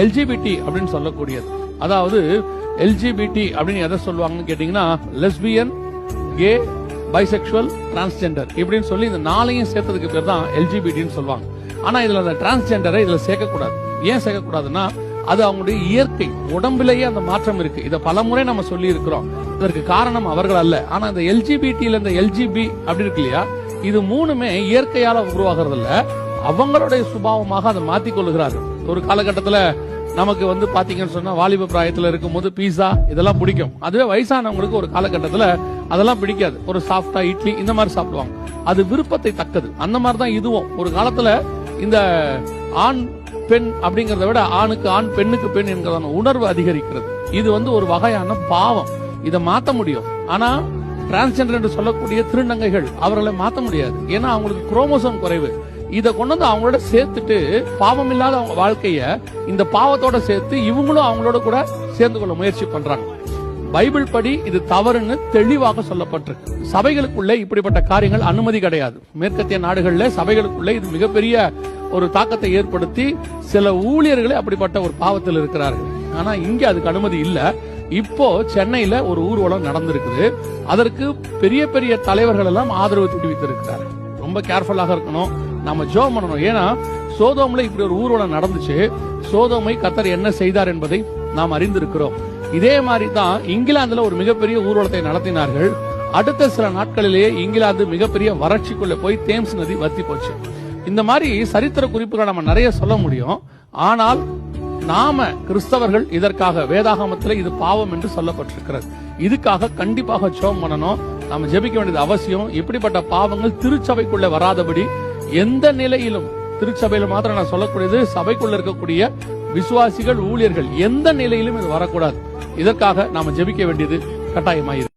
LGBT அப்படின்னு சொல்லக்கூடியது. அதாவது எல்ஜிபிடி அப்படின்னு எதை சொல்லுவாங்கன்னு கேட்டீங்கன்னா லெஸ்பியன் கே பைசெக்சுவல் டிரான்ஸ்ஜெண்டர் இப்படின்னு சொல்லி இந்த நாளையும் சேர்த்ததுக்கு பேர் தான் எல்ஜிபிடின்னு சொல்லுவாங்க. ஆனா இதுல அந்த டிரான்ஸ்ஜெண்டரை இதுல சேர்க்கக்கூடாது. ஏன் சேர்க்கக்கூடாதுன்னா அது அவங்களுடைய இயற்கை உடம்பிலேயே அந்த மாற்றம் இருக்கு. இதை பலமுறை நம்ம சொல்லி இருக்கிறோம் இதற்கு காரணம் அவர்கள் அல்ல. ஆனா இந்த எல்ஜிபிடில இந்த எல்ஜிபி அப்படி இருக்கு இல்லையா? இது மூணுமே இயற்கையால உருவாகிறது இல்ல அவங்களுடைய சுபாவமாக அதை மாத்திக் கொள்கிறார்கள் ஒரு காலகட்டத்தில் நமக்கு வந்து பாத்தீங்கன்னு சொன்னா வாலிப பிராயத்துல இருக்கும்போது பீஸா இதெல்லாம் பிடிக்கும். அதுவே வயசானவங்களுக்கு ஒரு காலகட்டத்தில் அதெல்லாம் பிடிக்காது. ஒரு சாஃப்டா இட்லி இந்த மாதிரி சாப்பிடுவாங்க. அது விருப்பத்தை தக்கது. அந்த மாதிரி தான் இதுவும். ஒரு காலத்துல இந்த ஆண் பெண் அப்படிங்கறத விட ஆணுக்கு ஆண் பெண்ணுக்கு பெண் என்கிறதான உணர்வு அதிகரிக்கிறது. இது வந்து ஒரு வகையான பாவம். இதை மாத்த முடியும். ஆனா டிரான்ஸ்ஜெண்டர் என்று சொல்லக்கூடிய திருநங்கைகள் அவர்களை மாத்த முடியாது. ஏன்னா அவங்களுக்கு குரோமோசோம் குறைவு. இதை கொண்டு வந்து அவங்களோட சேர்த்துட்டு பாவம் இல்லாத அவங்க வாழ்க்கைய இந்த பாவத்தோட சேர்த்து இவங்களும் அவங்களோட கூட சேர்ந்து கொள்ள முயற்சி பண்றாங்க. பைபிள் படி இது தவறுன்னு தெளிவாக சொல்லப்பட்டிருக்கு. சபைகளுக்குள்ளே இப்படிப்பட்ட காரியங்கள் அனுமதி கிடையாது. மேற்கத்திய நாடுகள்ல சபைகளுக்குள்ளே இது மிகப்பெரிய ஒரு தாக்கத்தை ஏற்படுத்தி சில ஊழியர்களே அப்படிப்பட்ட ஒரு பாவத்தில் இருக்கிறார்கள். ஆனா இங்க அதுக்கு அனுமதி இல்லை. இப்போ சென்னையில ஒரு ஊர்வலம் நடந்திருக்குது. அதற்கு பெரிய பெரிய தலைவர்கள் எல்லாம் ஆதரவு தெரிவித்திருக்கிறார் ரொம்ப கேர்ஃபுல்லாக இருக்கணும். நம்ம ஜோம் பண்ணணும். ஏன்னா சோதோம்ல இப்படி ஒரு ஊர்வலம் நடந்துச்சு. சோதோமை கத்தர் என்ன செய்தார் என்பதை நாம் அறிந்திருக்கிறோம். இதே மாதிரி தான் இங்கிலாந்துல ஒரு மிகப்பெரிய ஊர்வலத்தை நடத்தினார்கள். அடுத்த சில நாட்களிலேயே இங்கிலாந்து மிகப்பெரிய வறட்சிக்குள்ள போய் தேம்ஸ் நதி வத்தி போச்சு. இந்த மாதிரி சரித்திர குறிப்புகளை நம்ம நிறைய சொல்ல முடியும். ஆனால் நாம கிறிஸ்தவர்கள் இதற்காக வேதாகமத்தில் இது பாவம் என்று சொல்லப்பட்டிருக்கிறது. இதுக்காக கண்டிப்பாக ஜோம் பண்ணணும். நாம ஜெபிக்க வேண்டியது அவசியம். இப்படிப்பட்ட பாவங்கள் திருச்சபைக்குள்ள வராதபடி எந்த நிலையிலும் திருச்சபையில மாத்திரம் நான் சொல்லக்கூடியது சபைக்குள்ள இருக்கக்கூடிய விசுவாசிகள் ஊழியர்கள் எந்த நிலையிலும் இது வரக்கூடாது. இதற்காக நாம ஜெபிக்க வேண்டியது கட்டாயமாயிருக்கு